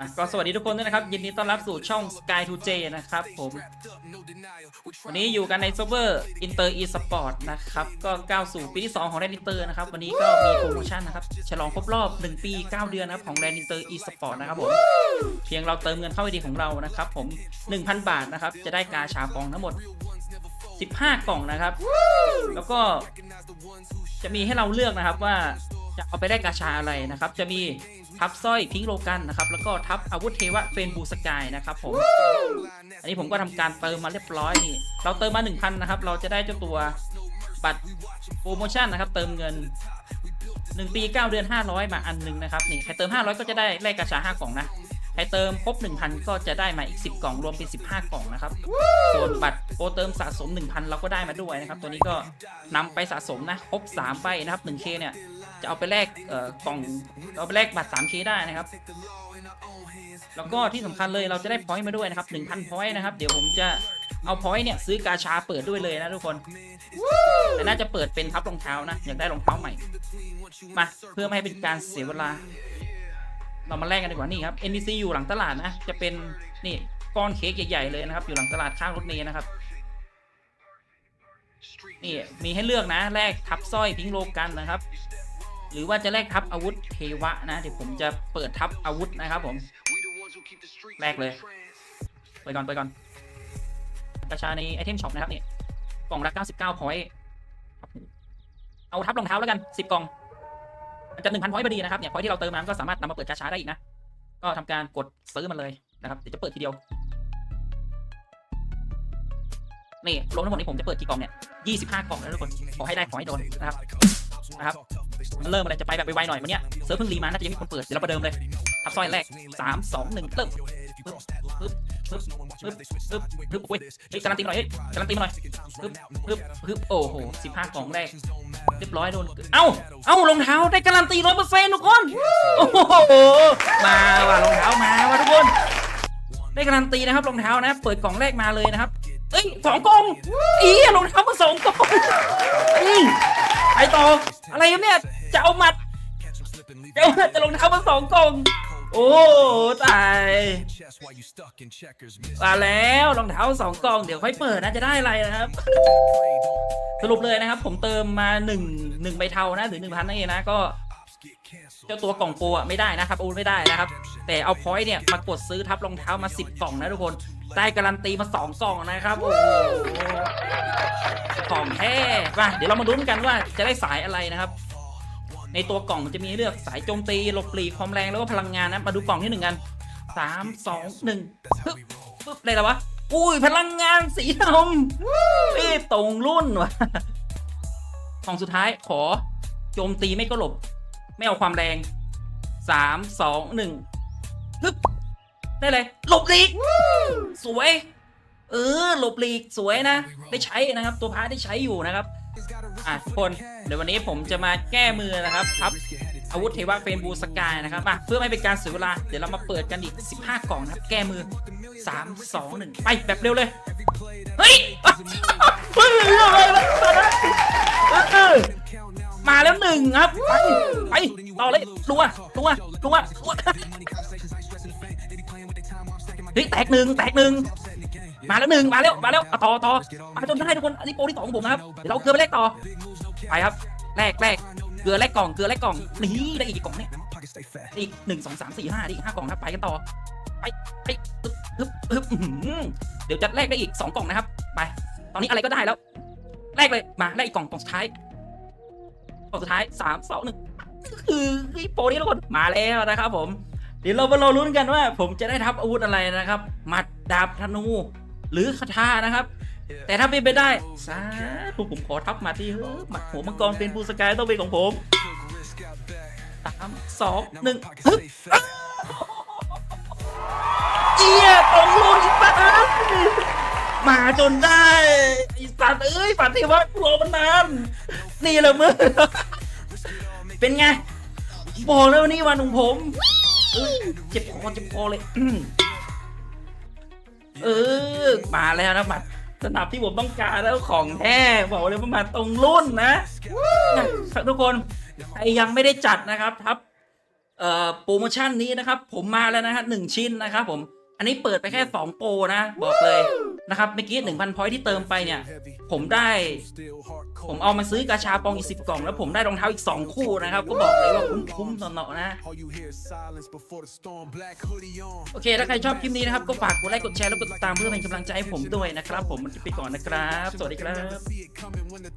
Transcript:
อะก็สวัสดีทุกคนด้วยนะครับ ยินดีต้อนรับสู่ช่อง Sky to J นะครับผม วันนี้อยู่กันในเซิร์ฟเวอร์ Inter eSport นะครับ ก็ก้าวสู่ปีที่ 2 ของ Land Inter นะครับ วันนี้ก็มีโปรโมชั่นนะครับ ฉลองครบรอบ 1 ปี 9 เดือนนะครับ ของ Land Inter eSport นะครับผม เพียงเราเติมเงินเข้าไอดีของเรานะครับผม 1,000 บาทนะครับ จะได้กาชาปองทั้งหมด 15 กล่องนะครับ แล้วก็จะมีให้เราเลือกนะครับว่า จะเอาไปได้กาชาอะไรนะครับ จะมีทับสร้อยพิงค์โลกันนะครับ แล้วก็ทับอาวุธเทวะเฟนบูสกายนะครับผม อันนี้ผมก็ทำการเติมมาเรียบร้อยนี่ เราเติมมา 1,000 นะครับ เราจะได้เจ้าตัวบัตรโปรโมชั่นนะครับ เติมเงิน 1 ปี 9 เดือน 500 มาอันหนึงนะครับ นี่ ใครเติม 500 ก็จะได้แลกกาชา 5 กล่องนะ ใครเติมครบ 1,000 ก็จะได้มาอีก 10 กล่องรวมเป็น 15 กล่องนะครับ ส่วนบัตรโปรเติมสะสม 1,000 เราก็ได้มาด้วยนะครับ ตัวนี้ก็นำไปสะสมนะ ครบ 3 ใบนะครับ 1K เนี่ย จะเอาไปแลกเอ่อกล่อง เอาไปแลกบัตร 3K ได้นะครับ แล้วก็ที่สำคัญเลยเราจะได้พอยต์มาด้วยนะครับ 1,000พอยต์นะครับ เดี๋ยวผมจะเอาพอยต์เนี่ยซื้อกาชาเปิดด้วยเลยนะทุกคน แต่น่าจะเปิดเป็นทับรองเท้านะ อยากได้รองเท้าใหม่ มาเพื่อไม่ให้เป็นการเสียเวลา เรามาแลกกันดีกว่านี่ครับ NDC อยู่หลังตลาดนะ จะเป็นนี่ก้อนเค้กใหญ่ ๆ เลยนะครับ อยู่หลังตลาดข้างรถเมล์นะครับนี่มีให้เลือกนะแลกทับสร้อยพิงโลกันนะครับ หรือว่าจะแลกทับอาวุธเทวะนะเดี๋ยวผมจะเปิดทับอาวุธนะครับผมแรกเลยไปก่อนไปก่อนกระชาในไอเทมช็อปนะครับนี่กล่องละ99พอยต์เอาทับรองเท้าแล้วกัน 10 กล่อง จะหนึ่งพันพอยต์พอดีนะครับเนี่ยพอยต์ที่เราเติมมาก็สามารถนำมาเปิดกาชาได้อีกนะ ก็ทำการกดซื้อมันเลยนะครับเดี๋ยวจะเปิดทีเดียวนี่รวมทั้งหมดนี้ผมจะเปิดกี่กล่องเนี่ยยี่สิบห้ากล่องแล้วทุกคนขอให้ได้ขอให้โดนนะครับนะครับมันเริ่มอะไรจะไปแบบไวๆหน่อยวันเนี้ยเซิร์ฟเพิ่งรีมาน่าจะยังมีคนเปิดเดี๋ยวเราประเดิมเลย ทับซอยแรกสามสองหนึ่งเริ่มปึ๊บปึ๊บปึ๊บปึ๊บปึ๊บปึ๊บโอ้ยเฮ้ยการันตีมาหน่อยเฮ้ยการันตีมาหน่อยปึ๊บปึ๊บปึ๊บโอ้โหสิบห้ากล่องแรกเรียบร้อยโดนเอ้าเอ้ารองเท้าได้การันตีร้อยเปอร์เซ็นต์ทุกคนโอ้โหมาว่ะรองเท้ามาว่ะทุกคนได้การันตีนะครับรองเท้านะ เปิดกล่องแรกมาเลยนะครับเอ้ยสองกล่องอีรองเท้ามาสองกล่องเอ้ยไปต่ออะไรครับเนี่ยจะเอาหมัดเดี๋ยวจะลงเท้ามาสองกล่อง โอ้ตายมาแล้วรองเท้าสองกล่องเดี๋ยวค่อยเปิดนะจะได้อะไรนะครับ สรุปเลยนะครับ ผมเติมมาหนึ่งหนึ่งใบเทานะหรือหนึ่งพันนั่นเองนะก็เจ้าตัวกล่องโปรอะไม่ได้นะครับโอนไม่ได้นะครับ แต่เอาพอยต์เนี่ยมากดซื้อทับรองเท้ามา 10 กล่องนะทุกคน ได้การันตีมา 2 กล่องนะครับโอ้โหของแท้มาเดี๋ยวเรามาลุ้นกันว่าจะได้สายอะไรนะครับ ในตัวกล่องจะมีเลือกสายโจมตีหลบหลีกความแรงแล้วก็พลังงานนะมาดูกล่องที่หนึ่งกันสามสองหนึ่งปึ๊บปึ๊บอะไรแล้ววะอุ้ยพลังงานสีดำนี่ตรงรุ่นว่ะกล่องสุดท้ายขอโจมตีไม่ก็หลบ ไม่เอาความแรงสามสองหนึ่งฮึบได้เลยหลบหลีกสวย เออหลบหลีกสวยนะ ได้ใช้นะครับ ตัวพาร์ทได้ใช้อยู่นะครับ อะทุกคนเดี๋ยววันนี้ผมจะมาแก้มือนะครับครับอาวุธเทวะเฟนบูสกายนะครับมาเพื่อไม่เป็นการเสียเวลาเดี๋ยวเรามาเปิดกันอีก 15 กล่องนะครับ แก้มือ 3 2 1 ไปแบบเร็วเลย เฮ้ยอะเฮ้ยเออมาแล้วหนึ่งครับ ไปไปต่อเลยรัวรัวรัวรัวเฮ้ยแตกหนึ่งแตกหนึ่ง มาแล้วหนึ่งมาแล้วมาแล้วอะต่อต่อมาจนได้ทุกคนอันนี้โปรที่สองของผมนะครับเดี๋ยวเราเกลือไปแลกต่อไปครับแลกแลกเกลือแลกกล่องเกลือแลกกล่องนี่ได้อีกกี่กล่องเนี่ยอีกหนึ่งสองสามสี่ห้าด้อีกห้ากล่องครับไปกันต่อไปไปฮึบฮึบเดี๋ยวจะแลกได้อีกสองกล่องนะครับ ไป ตอนนี้อะไรก็ได้แล้วแลกเลยมาแลกอีกกล่องกล่องสุดท้ายกล่องสุดท้ายสามสองหนึ่งคือไอ้โปรนี้ทุกคนมาแล้วนะครับผมเดี๋ยวเรามาเราลุ้นกันว่า ผมจะได้ทับอาวุธอะไรนะครับหมัดดาบธนู หรือคาถานะครับ แต่ถ้าเป็นไปได้สาธุผมขอทับหมาที่เฮ้ยหมัดหัวมังกรเป็นบูสกายต้องเป็นของผมสามสองหนึ่งฮึบอะเจี๊ยตรงลุ้นปัดมาจนได้ไอ้สัตว์เอ้ยฝันที่ว่ากลัวมันนานนี่แหละมึงเป็นไงบอกแล้ววานี่วันของผมเอ้ยเจ็บคอเจ็บคอเลย เออ มาแล้วนะบัตรสนับที่ผมต้องการแล้วของแท้บอกเลยว่ามาตรงรุ่นนะทุกคนใครยังไม่ได้จัดนะครับทับเออ่อโปรโมชั่นนี้นะครับ ผมมาแล้วนะฮะหนึ่งชิ้นนะครับผม อันนี้เปิดไปแค่2โปรนะ บอกเลย นะครับเมื่อกี้ 1,000 พอยที่เติมไปเนี่ย ผมได้ ผมเอามาซื้อกาชาปองอีก 10 กล่อง แล้วผมได้รองเท้าอีก 2 คู่นะครับ ก็บอกเลยว่าคุ้มๆหนอๆนะ โอเค ถ้าใครชอบคลิปนี้นะครับ ก็ฝากกดไลค์กดแชร์แล้วกดติดตามเพื่อเป็นกำลังใจให้ผมด้วยนะครับ ผมมันจะไปก่อนนะครับ สวัสดีครับ